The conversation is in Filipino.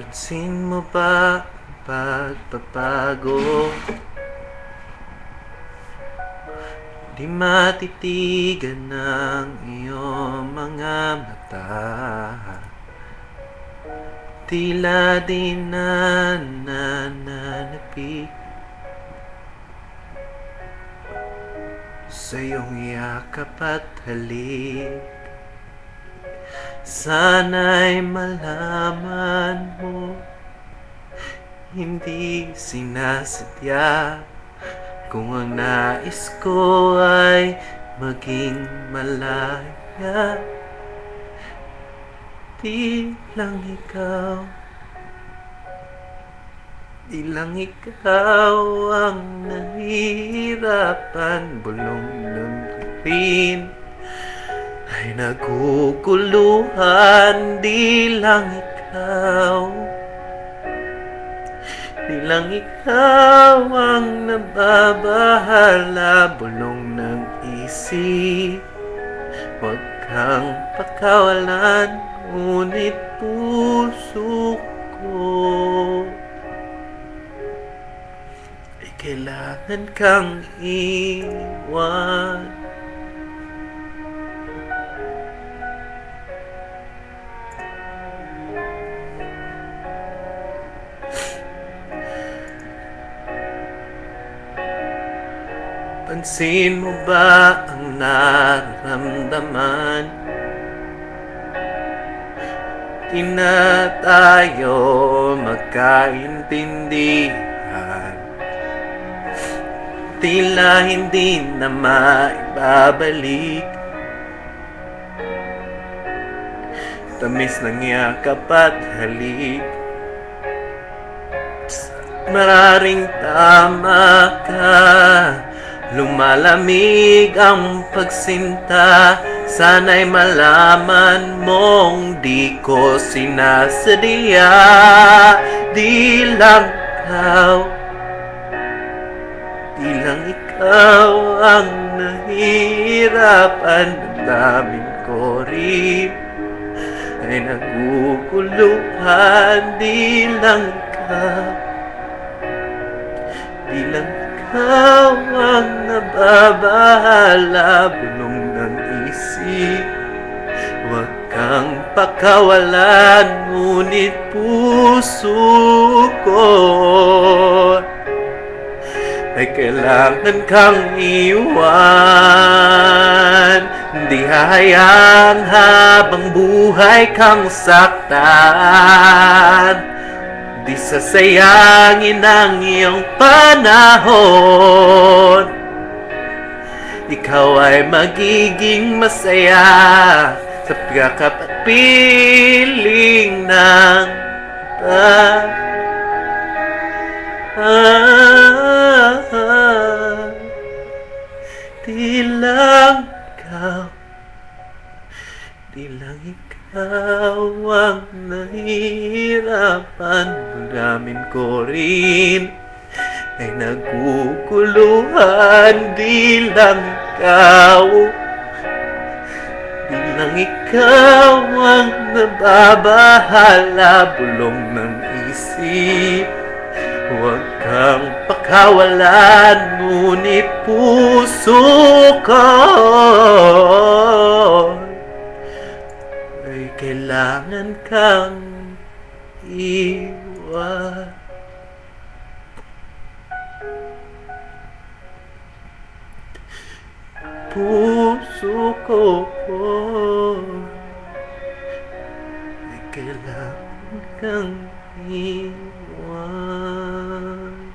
Pansin mo ba pagpapago? Di matitigan ng iyong mga mata Tila di na nananapig Sa iyong yakap at halik Sana'y malaman mo Hindi sinasadya. Kung ang nais ko ay maging malaya Di lang ikaw. Di lang ikaw ang nahihirapan. Bulong ng rin ay naguguluhan. Di lang ikaw. Di lang ikaw ang nababahala. Bulong ng isip. Huwag kang pakawalan Ngunit puso ko Ay kailangan kang iwan Pansin mo ba ang nararamdaman? Di na tayo magkaintindihan. Tila hindi na maibabalik. Tamis ng yakap at halik Mararing tama ka. Lumalamig ang pagsinta Sana'y malaman mong di ko sinasadya Di lang ikaw Di lang ikaw ang nahihirapan. Damdamin ko rin Ay naguguluhan. Di lang ikaw Di lang ikaw ang nababahala kang pakawalan Ngunit puso ko Ay kailangan kang iwan. Di hahayang habang buhay kang saktan. Di sasayangin ang iyong panahon. Ikaw ay magiging masaya Sa pagkakapiling ng iba ah, ah, Di lang ikaw Di lang ikaw ang nahihirapan. Damdamin ko rin ay naguguluhan. Di lang ikaw Di lang ikaw ang nababahala Bulong ng isip. Huwag kang pakawalan Ngunit puso ko ay kailangan kang iwan. Puso ko 给了更遗忘